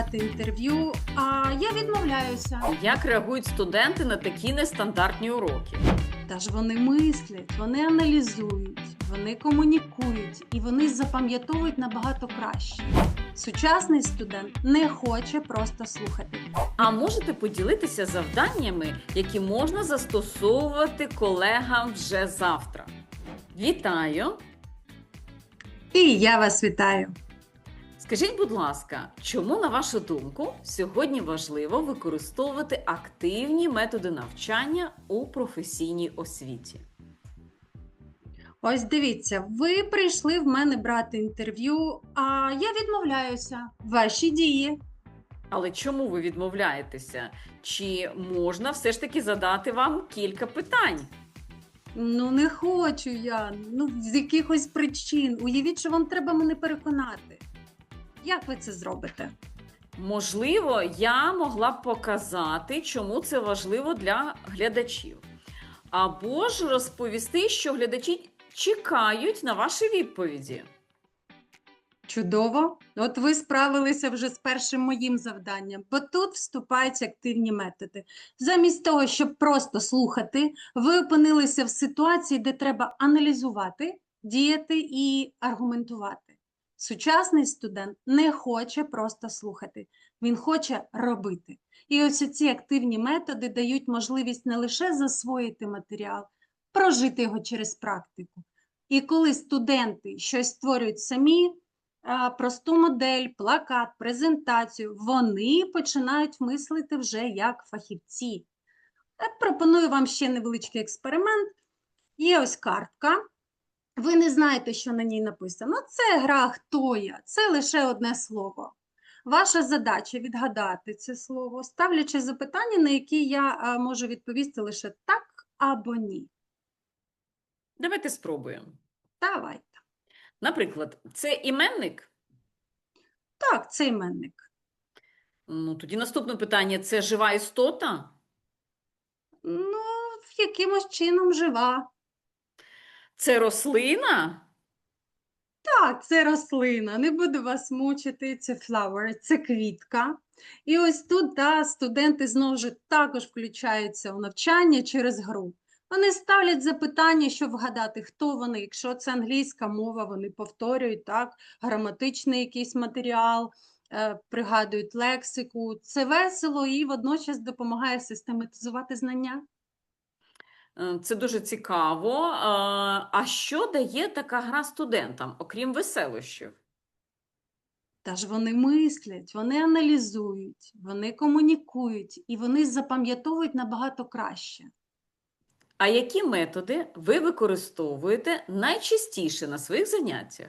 брати інтерв'ю, а я відмовляюся. Як реагують студенти на такі нестандартні уроки? Та ж вони мислять, вони аналізують, вони комунікують і вони запам'ятовують набагато краще. Сучасний студент не хоче просто слухати. А можете поділитися завданнями, які можна застосовувати колегам вже завтра? Вітаю! І я вас вітаю. Скажіть, будь ласка, чому, на вашу думку, сьогодні важливо використовувати активні методи навчання у професійній освіті? Ось дивіться, ви прийшли в мене брати інтерв'ю, а я відмовляюся. Ваші дії. Але чому ви відмовляєтеся? Чи можна все ж таки задати вам кілька питань? Ну, не хочу я. Ну, з якихось причин. Уявіть, що вам треба мене переконати. Як ви це зробите? Можливо, я могла б показати, чому це важливо для глядачів. Або ж розповісти, що глядачі чекають на ваші відповіді. Чудово. От ви справилися вже з першим моїм завданням, бо тут вступають активні методи. Замість того, щоб просто слухати, ви опинилися в ситуації, де треба аналізувати, діяти і аргументувати. Сучасний студент не хоче просто слухати, він хоче робити. І ось ці активні методи дають можливість не лише засвоїти матеріал, прожити його через практику. І коли студенти щось створюють самі, просту модель, плакат, презентацію, вони починають мислити вже як фахівці. Так, пропоную вам ще невеличкий експеримент. Є ось картка. Ви не знаєте, що на ній написано. Це гра «Хто я?», це лише одне слово. Ваша задача відгадати це слово, ставлячи запитання, на які я можу відповісти лише так або ні. Давайте спробуємо. Давайте. Наприклад, це іменник. Так, це іменник. Ну, тоді наступне питання: це жива істота? Ну, якимось чином жива. Це рослина? Так, це рослина, не буду вас мучити, це flower, це квітка. І ось тут да, студенти знову ж також включаються у навчання через гру. Вони ставлять запитання, щоб вгадати, хто вони. Якщо це англійська мова, вони повторюють так, граматичний якийсь матеріал, е, пригадують лексику. Це весело і водночас допомагає систематизувати знання. Е, Це дуже цікаво. Е, А що дає така гра студентам, окрім веселощів? Та ж вони мислять, вони аналізують, вони комунікують і вони запам'ятовують набагато краще. А які методи ви використовуєте найчастіше на своїх заняттях?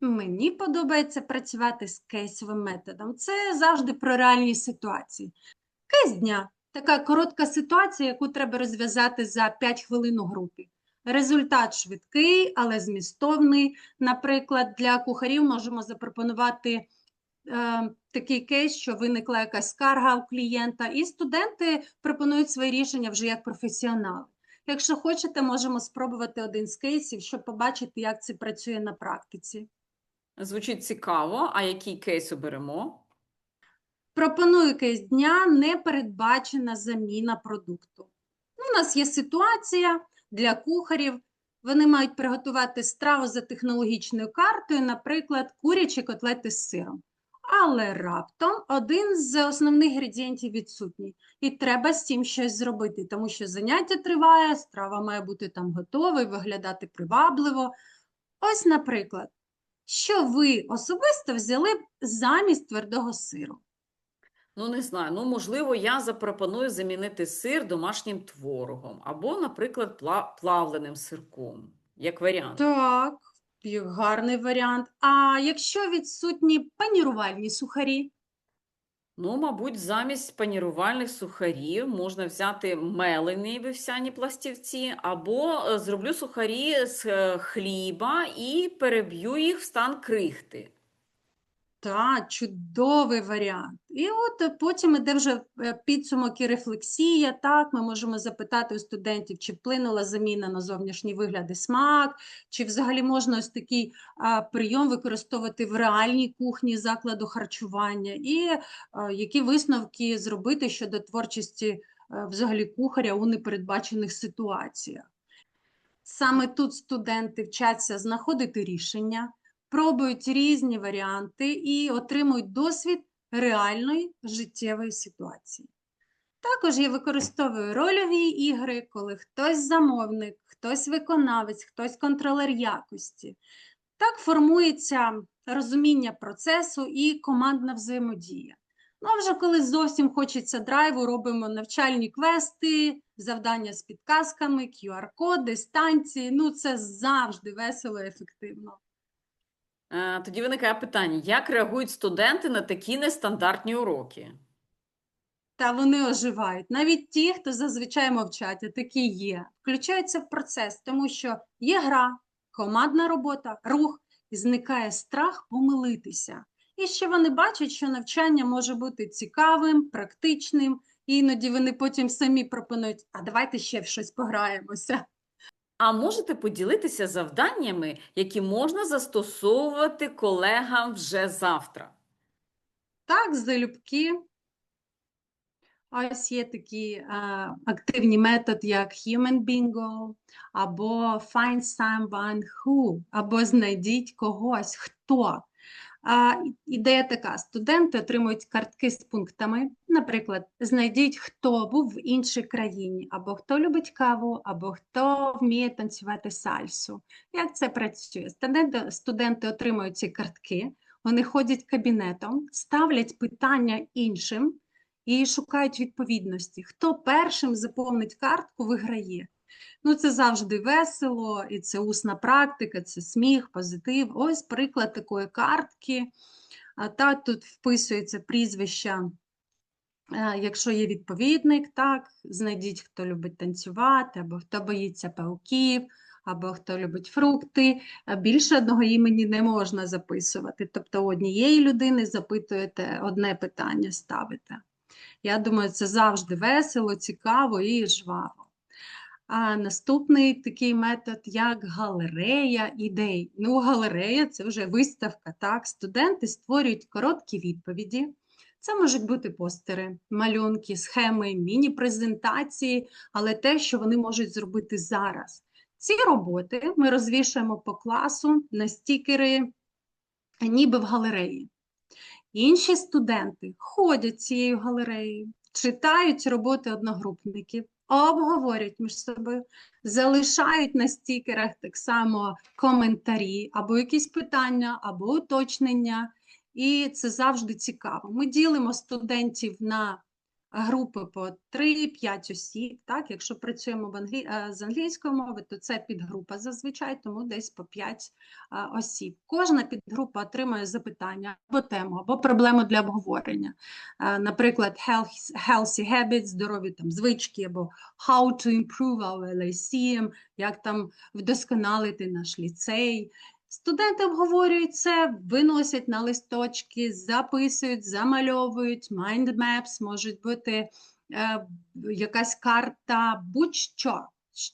Мені подобається працювати з кейсовим методом. Це завжди про реальні ситуації. Кейс дня така коротка ситуація, яку треба розв'язати за 5 хвилин у групі. Результат швидкий, але змістовний. Наприклад, для кухарів можемо запропонувати е, такий кейс, що виникла якась скарга у клієнта, і студенти пропонують свої рішення вже як професіонали. Якщо хочете, можемо спробувати один з кейсів, щоб побачити, як це працює на практиці. Звучить цікаво, а який кейс оберемо? Пропоную кейс дня непередбачена заміна продукту. Ну, У нас є ситуація для кухарів. Вони мають приготувати страву за технологічною картою, наприклад, курячі котлети з сиром. Але раптом один з основних інгредієнтів відсутній. І треба з цим щось зробити, тому що заняття триває, страва має бути там готова і виглядати привабливо. Ось, наприклад, що ви особисто взяли б замість твердого сиру? Ну, не знаю. Ну, можливо, я запропоную замінити сир домашнім творогом або, наприклад, пла- плавленим сирком, як варіант. Так, і гарний варіант. А якщо відсутні панірувальні сухарі? Ну, мабуть, замість панірувальних сухарів можна взяти мелені вівсяні пластівці, або е, зроблю сухарі з е, хліба і переб'ю їх в стан крихти. Та, чудовий варіант. І от е, потім іде вже е, підсумок і рефлексія. Так, ми можемо запитати у студентів, чи вплинула заміна на зовнішній вигляд і смак, чи взагалі можна ось такий прийом використовувати в реальній кухні закладу харчування, і а, які висновки зробити щодо творчості е, взагалі кухаря у непередбачених ситуаціях. Саме тут студенти вчаться знаходити рішення, пробують різні варіанти і отримують досвід реальної життєвої ситуації. Також я використовую рольові ігри, коли хтось замовник, хтось виконавець, хтось контролер якості. Так формується розуміння процесу і командна взаємодія. Ну, а вже коли зовсім хочеться драйву, робимо навчальні квести, завдання з підказками, QR-коди, станції. Ну, це завжди весело і ефективно. Е, Тоді виникає питання, як реагують студенти на такі нестандартні уроки? Та вони оживають. Навіть ті, хто зазвичай мовчать, а такі є, включаються в процес, тому що є гра, командна робота, рух, і зникає страх помилитися. І ще вони бачать, що навчання може бути цікавим, практичним, і іноді вони потім самі пропонують, а давайте ще в щось пограємося. А можете поділитися завданнями, які можна застосовувати колегам вже завтра? Так, залюбки. Ось є такі е, активні методи, як Human Bingo, або Find someone who, або знайдіть когось, хто. А, ідея така: студенти отримують картки з пунктами. Наприклад, знайдіть, хто був в іншій країні, або хто любить каву, або хто вміє танцювати сальсу. Як це працює? Студенти, студенти отримують ці картки, вони ходять кабінетом, ставлять питання іншим і шукають відповідності. Хто першим заповнить картку, виграє. Ну, це завжди весело, і це усна практика, це сміх, позитив. Ось приклад такої картки. А та тут вписується прізвище, е, якщо є відповідник, так, знайдіть, хто любить танцювати, або хто боїться пауків, або хто любить фрукти. Більше одного імені не можна записувати. Тобто однієї людини запитуєте одне питання, ставите. Я думаю, це завжди весело, цікаво і жваво. А наступний такий метод, як галерея ідей. Ну, галерея це вже виставка. Так, студенти створюють короткі відповіді. Це можуть бути постери, малюнки, схеми, міні-презентації, але те, що вони можуть зробити зараз. Ці роботи ми розвішуємо по класу на стікери, ніби в галереї. Інші студенти ходять цією галереєю, читають роботи одногрупників, обговорюють між собою, залишають на стікерах так само коментарі, або якісь питання, або уточнення. І це завжди цікаво. Ми ділимо студентів на групи по 3-5 осіб. Так? Якщо працюємо в англі... е, з англійської мови, то це підгрупа зазвичай, тому десь по 5 осіб. Кожна підгрупа отримує запитання або тему, або проблему для обговорення. Наприклад, healthy habits, здорові там звички, або how to improve our lyceum, як там вдосконалити наш ліцей. Студенти обговорюють це, виносять на листочки, записують, замальовують, mind maps, можуть бути е, якась карта, будь-що.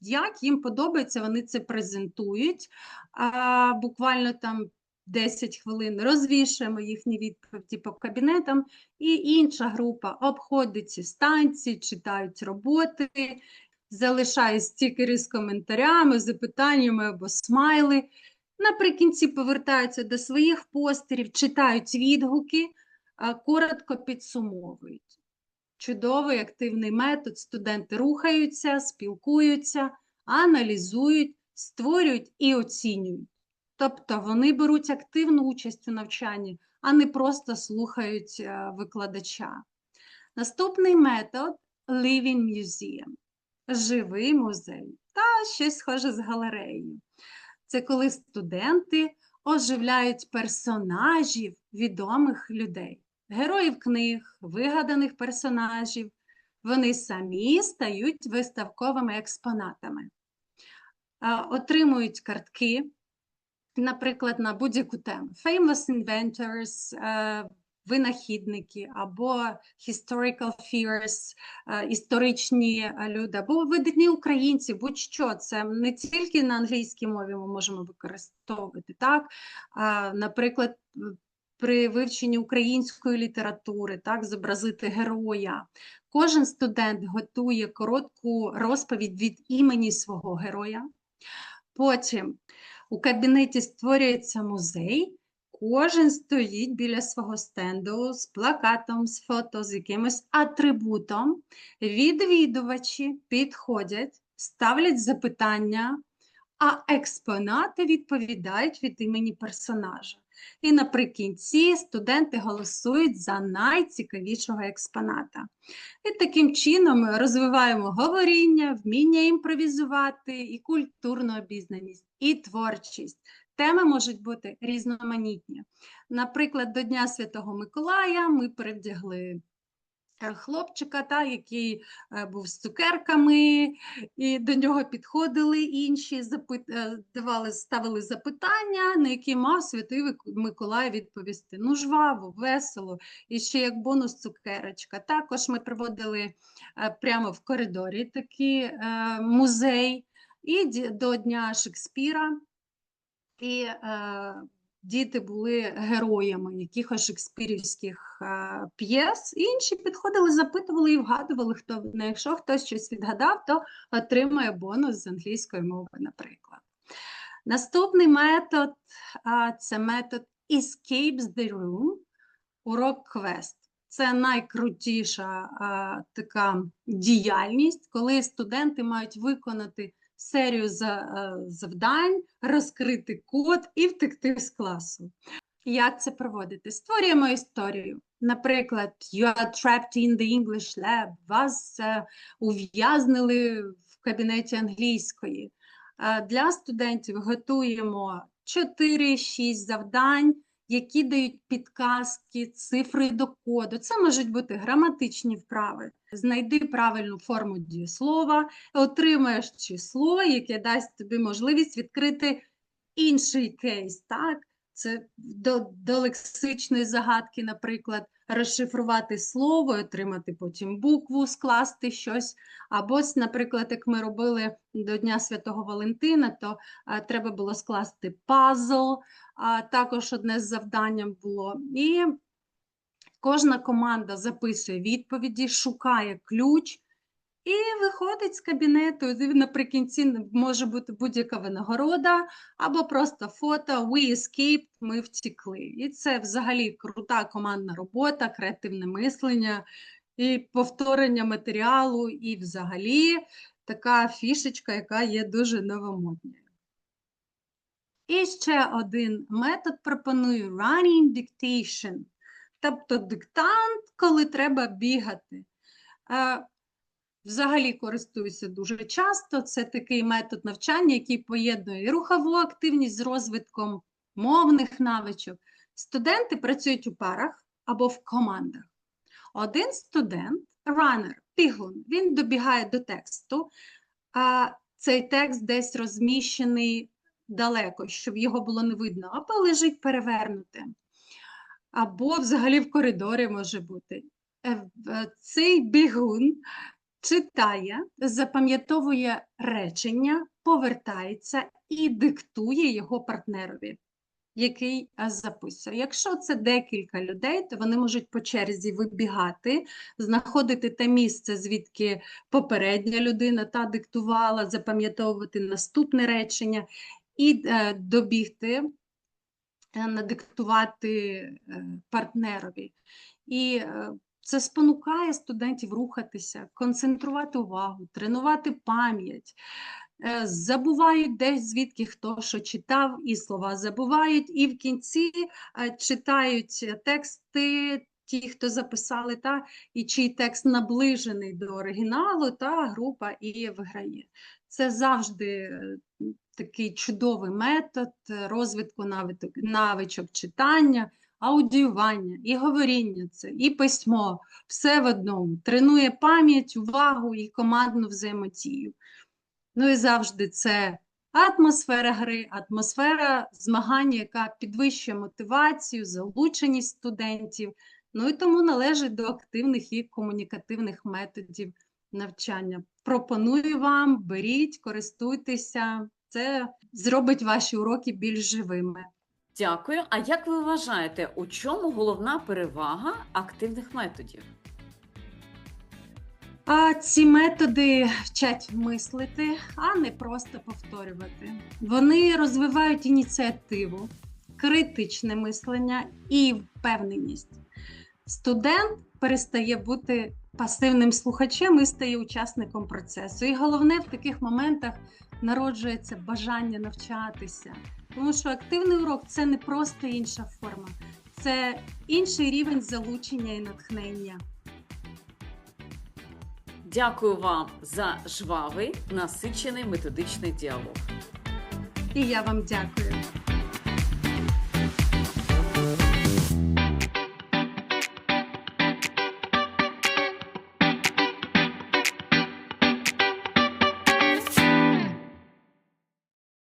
Як їм подобається, вони це презентують. А, буквально там 10 хвилин розвішуємо їхні відповіді по кабінетам, і інша група обходить ці станції, читають роботи, залишають стікери з коментарями, запитаннями або смайли. Наприкінці повертаються до своїх постерів, читають відгуки, коротко підсумовують. Чудовий активний метод. Студенти рухаються, спілкуються, аналізують, створюють і оцінюють. Тобто вони беруть активну участь у навчанні, а не просто слухають е, викладача. Наступний метод Living Museum живий музей та щось схоже з галереєю. Це коли студенти оживляють персонажів відомих людей, героїв книг, вигаданих персонажів. Вони самі стають виставковими експонатами. Отримують картки, наприклад, на будь-яку тему. Famous inventors, е, винахідники, або historical figures, е, історичні е, люди, або видатні українці, будь-що. Це не тільки на англійській мові ми можемо використовувати, так? Наприклад, при вивченні української літератури, так, зобразити героя. Кожен студент готує коротку розповідь від імені свого героя. Потім у кабінеті створюється музей. Кожен стоїть біля свого стенду з плакатом, з фото, з якимось атрибутом. Відвідувачі підходять, ставлять запитання, а експонати відповідають від імені персонажа. І наприкінці студенти голосують за найцікавішого експоната. І таким чином ми розвиваємо говоріння, вміння імпровізувати, і культурну обізнаність, і творчість. Теми можуть бути різноманітні. Наприклад, до Дня Святого Миколая ми перевдягли е, хлопчика, та, який е, був з цукерками, і до нього підходили інші, е, давали, ставили запитання, на які мав святий Миколай відповісти. Ну, жваво, весело, і ще як бонус цукерочка. Також ми проводили прямо в коридорі такий музей, і до Дня Шекспіра. І е, діти були героями якихось шекспірівських е, п'єс. Інші підходили, запитували і вгадували, хто ну, якщо хтось щось відгадав, то отримає бонус з англійської мови, наприклад. Наступний метод а, це метод Escapes the Room, урок квест. Це найкрутіша а, така діяльність, коли студенти мають виконати серію е, завдань, розкрити код і втекти з класу. Як це проводити? Створюємо історію. Наприклад, you are trapped in the English lab, вас е, ув'язнили в кабінеті англійської. Е, Для студентів готуємо 4-6 завдань, які дають підказки, цифри до коду. Це можуть бути граматичні вправи. Знайди правильну форму дієслова, отримаєш число, яке дасть тобі можливість відкрити інший кейс. Так? Це до, до лексичної загадки, наприклад, розшифрувати слово, отримати потім букву, скласти щось. Або, наприклад, як ми робили до Дня Святого Валентина, то а, треба було скласти пазл, також одне з завданням було. І кожна команда записує відповіді, шукає ключ і виходить з кабінету. І наприкінці може бути будь-яка винагорода, або просто фото «We escaped», ми втікли. І це взагалі крута командна робота, креативне мислення і повторення матеріалу, і взагалі така фішечка, яка є дуже новомодною. І ще один метод пропоную running dictation, тобто диктант, коли треба бігати. Е, Взагалі користуюся дуже часто. Це такий метод навчання, який поєднує рухову активність з розвитком мовних навичок. Студенти працюють у парах або в командах. Один студент, ранер, бігун, він добігає до тексту, а цей текст десь розміщений далеко, щоб його було не видно, або лежить перевернуте, або взагалі в коридорі може бути. Е, Цей бігун читає, запам'ятовує речення, повертається і диктує його партнерові, який записує. Якщо це декілька людей, то вони можуть по черзі вибігати, знаходити те місце, звідки попередня людина та диктувала, запам'ятовувати наступне речення і е, добігти, е, надиктувати е, партнерові. І це спонукає студентів рухатися, концентрувати увагу, тренувати пам'ять. Е, Забувають десь звідки хто що читав, і слова забувають, і в кінці е, читають тексти, ті, хто записали, та, і чий текст наближений до оригіналу, та група і виграє. Це завжди е, такий чудовий метод розвитку навичок читання, аудіювання, і говоріння це, і письмо, все в одному. Тренує пам'ять, увагу і командну взаємодію. Ну і завжди це атмосфера гри, атмосфера змагання, яка підвищує мотивацію, залученість студентів. Ну і тому належить до активних і комунікативних методів навчання. Пропоную вам, беріть, користуйтеся. Це зробить ваші уроки більш живими. Дякую. А як ви вважаєте, у чому головна перевага активних методів? А ці методи вчать мислити, а не просто повторювати. Вони розвивають ініціативу, критичне мислення і впевненість. Студент перестає бути пасивним слухачем і стає учасником процесу. І головне в таких моментах народжується бажання навчатися. Тому що активний урок це не просто інша форма, це інший рівень залучення і натхнення. Дякую вам за жвавий, насичений методичний діалог. І я вам дякую.